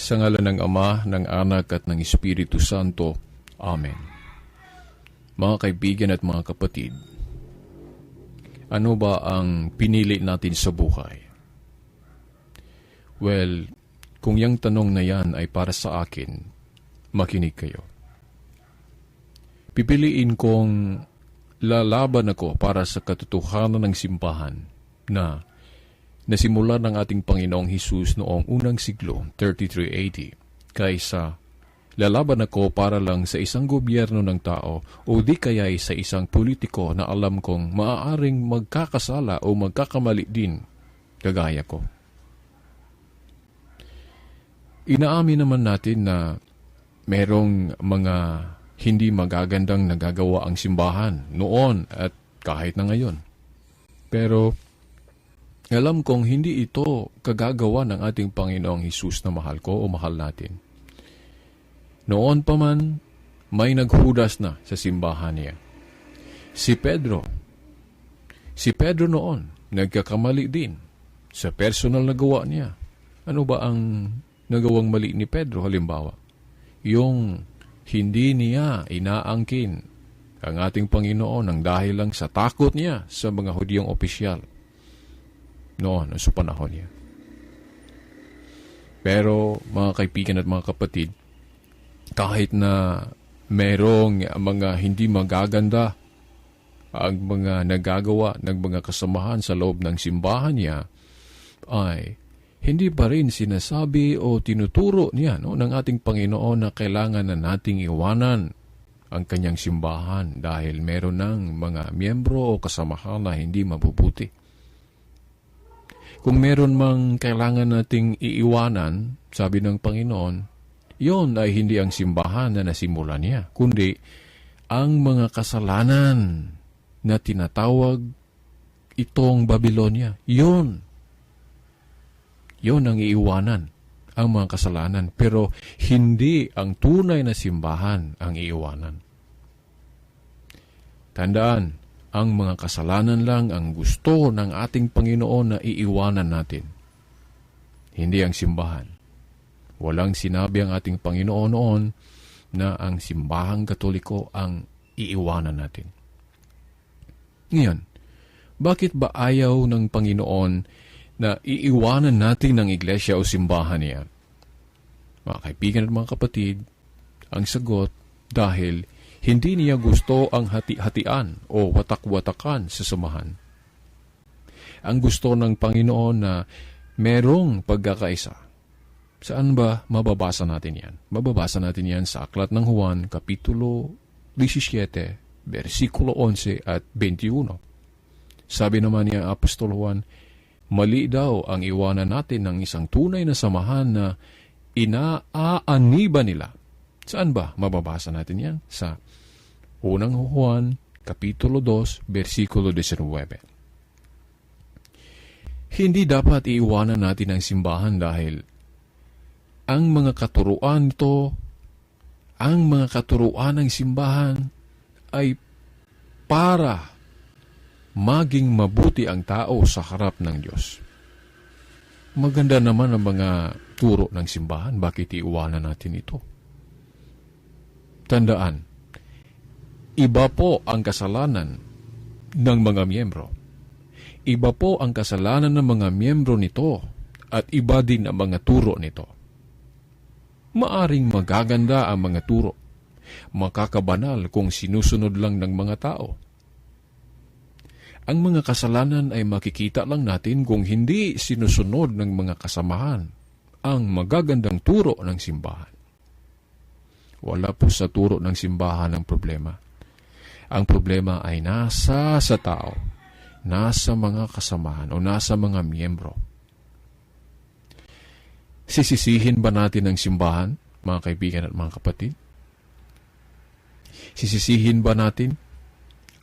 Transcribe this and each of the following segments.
Sa ngalan ng Ama, ng Anak at ng Espiritu Santo. Amen. Mga kaibigan at mga kapatid, ano ba ang pinili natin sa buhay? Well, kung yung tanong na yan ay para sa akin, makinig kayo. Pipiliin kong lalaban ako para sa katotohanan ng simbahan na nasimula ng ating Panginoong Hesus noong unang siglo, 33 AD, kaysa lalaban ako para lang sa isang gobyerno ng tao o di kaya sa isang politiko na alam kong maaaring magkakasala o magkakamali din kagaya ko. Inaamin naman natin na merong mga hindi magagandang nagagawa ang simbahan noon at kahit na ngayon. Pero alam kong hindi ito kagagawa ng ating Panginoong Hesus na mahal ko o mahal natin. Noon pa man, may naghudas na sa simbahan niya. Si Pedro. Si Pedro noon, nagkakamali din sa personal na gawa niya. Ano ba ang nagawang mali ni Pedro halimbawa? Yung hindi niya inaangkin ang ating Panginoon ng dahil lang sa takot niya sa mga Hudyong opisyal noon sa panahon niya. Pero mga kaibigan at mga kapatid, kahit na merong mga hindi magaganda ang mga nagagawa ng mga kasamahan sa loob ng simbahan niya, ay hindi pa rin sinasabi o tinuturo niya no, ng ating Panginoon na kailangan na nating iwanan ang kanyang simbahan dahil meron ng mga miyembro o kasamahan na hindi mabubuti. Kung meron mang kailangan nating iiwanan, sabi ng Panginoon, yon ay hindi ang simbahan na nasimula niya, kundi ang mga kasalanan na tinatawag itong Babylonia. Yon. Yon ang iiwanan, ang mga kasalanan. Pero hindi ang tunay na simbahan ang iiwanan. Tandaan, ang mga kasalanan lang ang gusto ng ating Panginoon na iiwanan natin. Hindi ang simbahan. Walang sinabi ang ating Panginoon noon na ang simbahang katoliko ang iiwanan natin. Ngayon, bakit ba ayaw ng Panginoon na iiwanan natin ng iglesia o simbahan niya? Mga kaibigan at mga kapatid, ang sagot dahil hindi niya gusto ang hati-hatian o watak-watakan sa samahan. Ang gusto ng Panginoon na merong pagkakaisa. Saan ba mababasa natin yan? Mababasa natin yan sa Aklat ng Juan, Kapitulo 17, versikulo 11 at 21. Sabi naman niya Apostol Juan, mali daw ang iwanan natin ng isang tunay na samahan na inaaaniba nila. Saan ba mababasa natin yan? Sa Unang Juan, Kapitulo 2, versikulo 19. Hindi dapat iiwanan natin ang simbahan dahil ang mga katuruan nito, ang mga katuruan ng simbahan ay para maging mabuti ang tao sa harap ng Diyos. Maganda naman ang mga turo ng simbahan, bakit iiwanan natin ito? Tandaan, iba po ang kasalanan ng mga miyembro. Iba po ang kasalanan ng mga miyembro nito at iba din ang mga turo nito. Maaring magaganda ang mga turo, makakabanal kung sinusunod lang ng mga tao. Ang mga kasalanan ay makikita lang natin kung hindi sinusunod ng mga kasamahan ang magagandang turo ng simbahan. Wala po sa turo ng simbahan ang problema. Ang problema ay nasa sa tao, nasa mga kasamahan o nasa mga miyembro. Sisisihin ba natin ang simbahan, mga kaibigan at mga kapatid? Sisisihin ba natin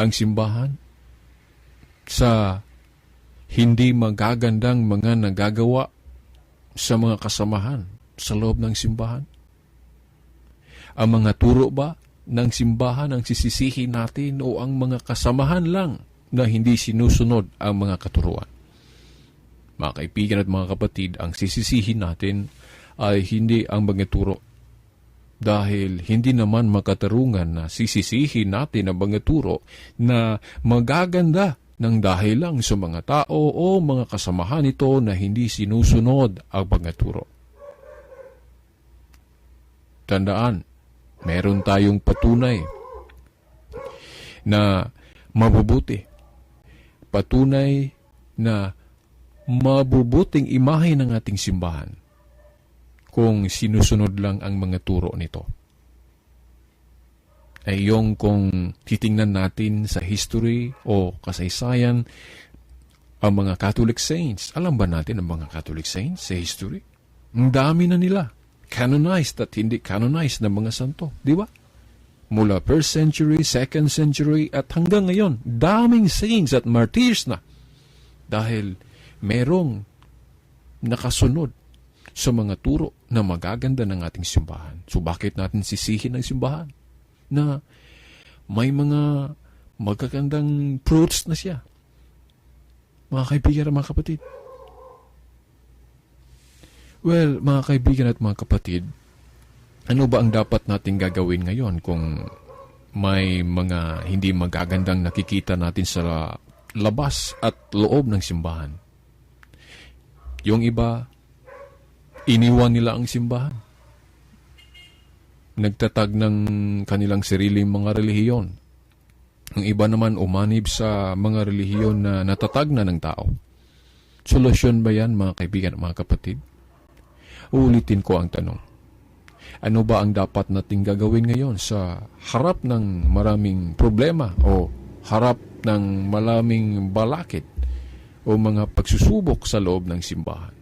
ang simbahan sa hindi magagandang mga nagagawa sa mga kasamahan sa loob ng simbahan? Ang mga turo ba ng simbahan ang sisisihin natin o ang mga kasamahan lang na hindi sinusunod ang mga katuruan? Mga kaibigan at mga kapatid, ang sisisihin natin ay hindi ang mga turo. Dahil hindi naman makatarungan na sisisihin natin ang mga turo na magaganda ng dahil lang sa mga tao o mga kasamahan nito na hindi sinusunod ang mga turo. Tandaan, meron tayong patunay na mabubuti. Patunay na mabubuting imahe ng ating simbahan kung sinusunod lang ang mga turo nito. Ay yung kung titingnan natin sa history o kasaysayan ang mga Catholic saints. Alam ba natin ang mga Catholic saints sa history? Ang dami na nila. Canonized at hindi canonized na mga santo. Di ba? Mula 1st century, 2nd century at hanggang ngayon, daming saints at martyrs na. Dahil merong nakasunod sa mga turo na magaganda ng ating simbahan. So bakit natin sisihin ang simbahan? Na may mga magagandang fruits na siya. Mga kaibigan mga kapatid. Well, mga kaibigan at mga kapatid, ano ba ang dapat nating gagawin ngayon kung may mga hindi magagandang nakikita natin sa labas at loob ng simbahan? Yung iba, iniwan nila ang simbahan. Nagtatag ng kanilang sariling mga relihiyon. Ang iba naman umanib sa mga relihiyon na natatag na ng tao. Solusyon ba yan, mga kaibigan at mga kapatid? Uulitin ko ang tanong. Ano ba ang dapat nating gagawin ngayon sa harap ng maraming problema o harap ng maraming balakid o mga pagsusubok sa loob ng simbahan?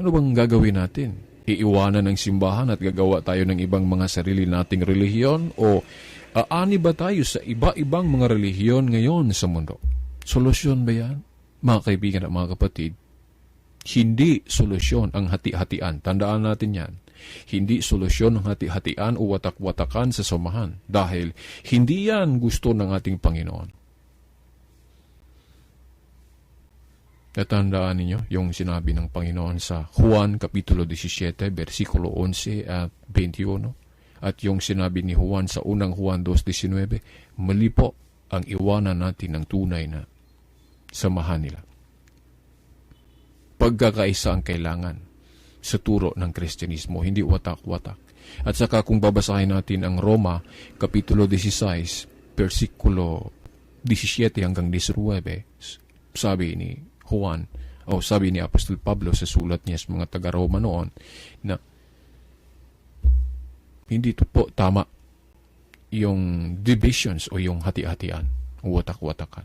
Ano bang gagawin natin? Iiwanan ng simbahan at gagawa tayo ng ibang mga sarili nating relihiyon o aani ba tayo sa iba-ibang mga relihiyon ngayon sa mundo? Solusyon ba yan? Mga kaibigan at mga kapatid, hindi solusyon ang hati-hatian. Tandaan natin yan. Hindi solusyon ang hati-hatian o watak-watakan sa samahan dahil hindi yan gusto ng ating Panginoon. Natandaan ninyo yung sinabi ng Panginoon sa Juan Kapitulo 17, versikulo 11 at 21. At yung sinabi ni Juan sa unang Juan 2.19, mali po ang iwanan natin ng tunay na samahan nila. Pagkakaisa ang kailangan sa turo ng Kristyanismo, hindi watak-watak. At saka kung babasahin natin ang Roma, Kapitulo 16, versikulo 17 hanggang 19, sabi ni Juan, o sabi ni Apostol Pablo sa sulat niya sa mga taga-Roma noon, na hindi to po tama yung divisions o yung hati-hatian watak-watakan.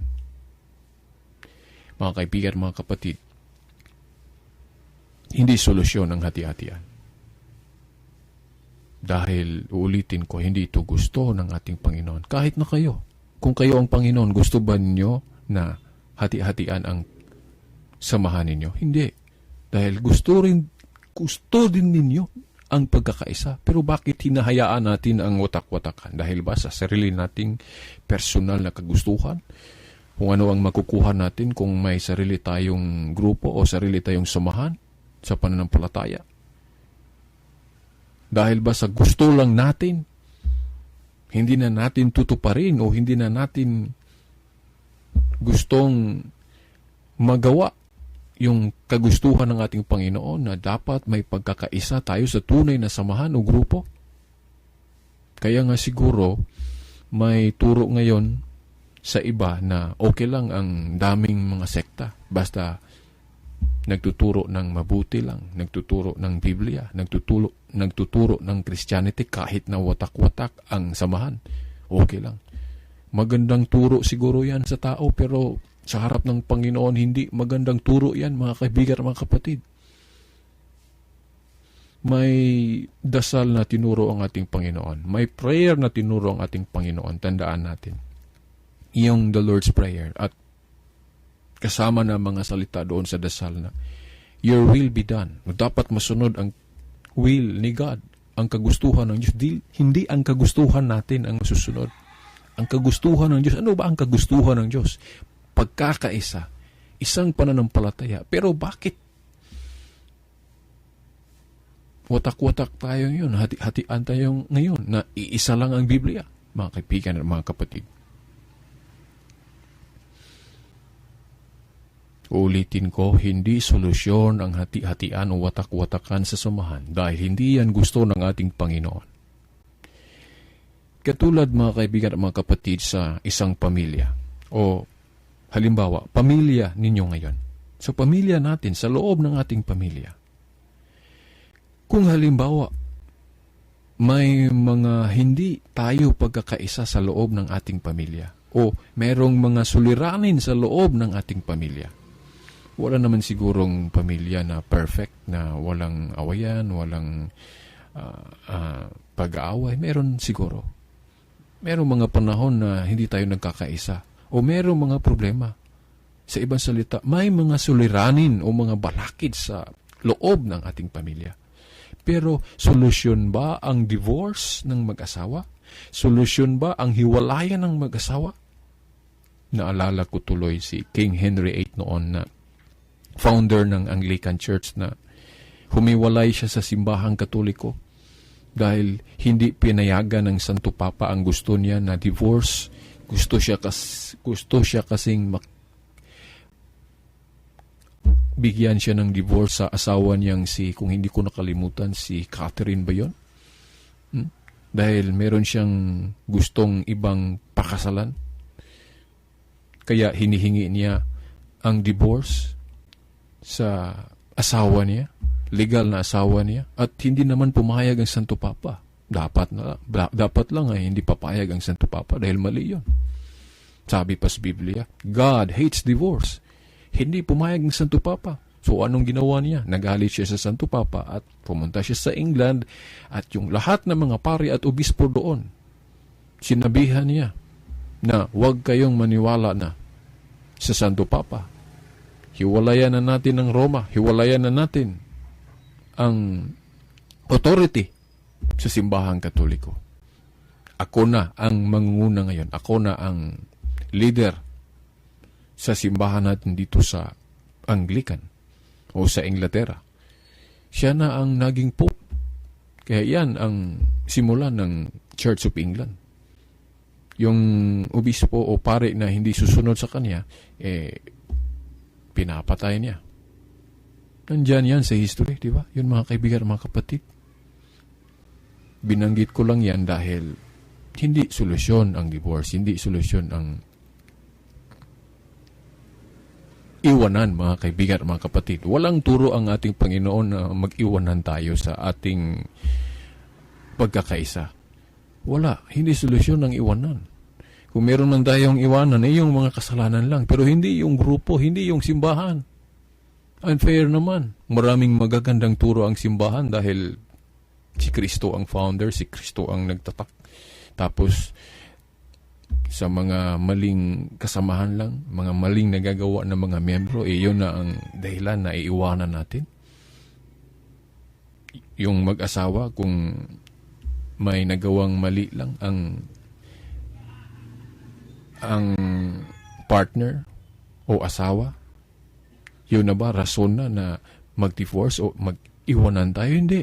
Mga kaibigan, mga kapatid, hindi solusyon ang hati-hatian. Dahil, uulitin ko, hindi ito gusto ng ating Panginoon. Kahit na kayo. Kung kayo ang Panginoon, gusto ba ninyo na hati-hatian ang samahan ninyo? Hindi. Dahil gusto rin, gusto din ninyo ang pagkakaisa. Pero bakit hinahayaan natin ang watak-watakan? Dahil ba sa sarili nating personal na kagustuhan? Kung ano ang makukuha natin kung may sarili tayong grupo o sarili tayong samahan sa pananampalataya? Dahil ba sa gusto lang natin, hindi na natin tutuparin o hindi na natin gustong magawa yung kagustuhan ng ating Panginoon na dapat may pagkakaisa tayo sa tunay na samahan o grupo. Kaya nga siguro may turo ngayon sa iba na okay lang ang daming mga sekta basta nagtuturo ng mabuti lang, nagtuturo ng Biblia, nagtuturo, nagtuturo ng Christianity kahit na watak-watak ang samahan. Okay lang. Magandang turo siguro yan sa tao pero sa harap ng Panginoon, hindi magandang turo yan, mga kaibigan, mga kapatid. May dasal na tinuro ang ating Panginoon. May prayer na tinuro ang ating Panginoon. Tandaan natin. Yung the Lord's Prayer. At kasama na mga salita doon sa dasal na, Your will be done. Dapat masunod ang will ni God. Ang kagustuhan ng Diyos. Di, hindi ang kagustuhan natin ang masusunod. Ang kagustuhan ng Diyos. Ano ba ang kagustuhan ng Diyos? pagkakaisa, isang pananampalataya. Pero bakit watak-watak tayo ngayon, hati-hatian tayo ngayon na iisa lang ang Biblia, mga kaibigan at mga kapatid. Ulitin ko, hindi solusyon ang hati-hatian o watak-watakan sa samahan dahil hindi yan gusto ng ating Panginoon. Katulad mga kaibigan at mga kapatid sa isang pamilya o halimbawa, pamilya ninyo ngayon. Sa pamilya natin, sa loob ng ating pamilya. Kung halimbawa, may mga hindi tayo pagkakaisa sa loob ng ating pamilya o merong mga suliranin sa loob ng ating pamilya. Wala naman sigurong pamilya na perfect, na walang awayan, walang ah, ah, pag-aaway. Meron siguro. Merong mga panahon na hindi tayo nagkakaisa o merong mga problema. Sa ibang salita, may mga suliranin o mga balakid sa loob ng ating pamilya. Pero solusyon ba ang divorce ng mag-asawa? Solusyon ba ang hiwalayan ng mag-asawa? Naalala ko tuloy si King Henry VIII noon na founder ng Anglican Church na humiwalay siya sa simbahang katoliko dahil hindi pinayagan ng Santo Papa ang gusto niya na divorce. Gusto siya, kas, gusto siya kasing mak- bigyan siya ng divorce sa asawa niyang si, kung hindi ko nakalimutan, si Catherine ba yun? Hmm? Dahil meron siyang gustong ibang pakasalan. Kaya hinihingi niya ang divorce sa asawa niya, legal na asawa niya, at hindi naman pumayag ang Santo Papa. Dapat na da- dapat lang ay hindi papayag ang Santo Papa dahil mali 'yon. Sabi pa sa Biblia, God hates divorce. Hindi pumayag ng Santo Papa. So anong ginawa niya? Nagalit siya sa Santo Papa at pumunta siya sa England at yung lahat ng mga pari at obispo doon, sinabihan niya na huwag kayong maniwala na sa Santo Papa. Hiwalayan na natin ang Roma. Hiwalayan na natin ang authority sa simbahang katoliko. Ako na ang mangunguna ngayon. Ako na ang leader sa simbahan natin dito sa Anglican o sa Inglaterra. Siya na ang naging pope. Kaya yan ang simula ng Church of England. Yung obispo o pare na hindi susunod sa kanya, eh, pinapatay niya. Nandyan yan sa history, di ba? Yun mga kaibigan, mga kapatid. Binanggit ko lang yan dahil hindi solusyon ang divorce, hindi solusyon ang iwanan, mga kaibigan, mga kapatid. Walang turo ang ating Panginoon na mag-iwanan tayo sa ating pagkakaisa. Wala. Hindi solusyon ang iwanan. Kung meron man tayong iwanan, eh yung mga kasalanan lang. Pero hindi yung grupo, hindi yung simbahan. Unfair naman. Maraming magagandang turo ang simbahan dahil si Kristo ang founder, si Kristo ang nagtatak. Tapos, sa mga maling kasamahan lang, mga maling nagagawa ng mga miyembro, eh yun na ang dahilan na iiwanan natin. Yung mag-asawa, kung may nagawang mali lang ang ang partner o asawa, yun na ba rason na na mag-divorce o mag-iwanan tayo? Hindi.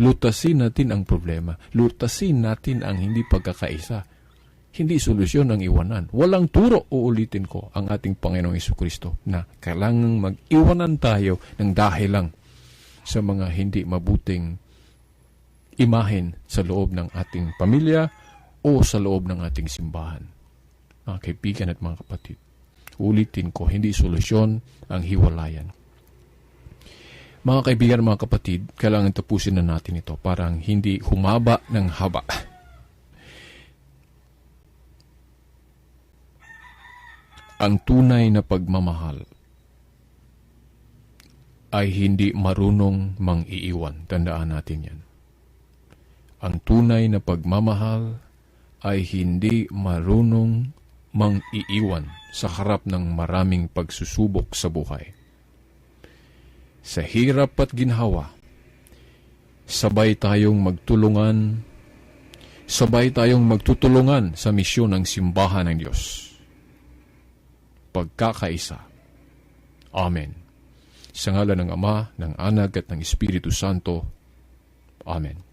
Lutasin natin ang problema. Lutasin natin ang hindi pagkakaisa. Hindi solusyon ang iwanan. Walang turo, uulitin ko, ang ating Panginoong Iso Kristo na kailangang mag-iwanan tayo ng dahil lang sa mga hindi mabuting imahen sa loob ng ating pamilya o sa loob ng ating simbahan. Mga kaibigan at mga kapatid, ulitin ko, hindi solusyon ang hiwalayan. Mga kaibigan mga kapatid, kailangan tapusin na natin ito parang hindi humaba ng haba. Ang tunay na pagmamahal ay hindi marunong mang-iiwan. Tandaan natin yan. Ang tunay na pagmamahal ay hindi marunong mang-iiwan sa harap ng maraming pagsusubok sa buhay. Sa hirap at ginhawa, sabay tayong magtulungan, sabay tayong magtutulungan sa misyon ng simbahan ng Diyos. Pagkakaisa. Amen. Sa ngala ng Ama, ng Anak at ng Espiritu Santo. Amen.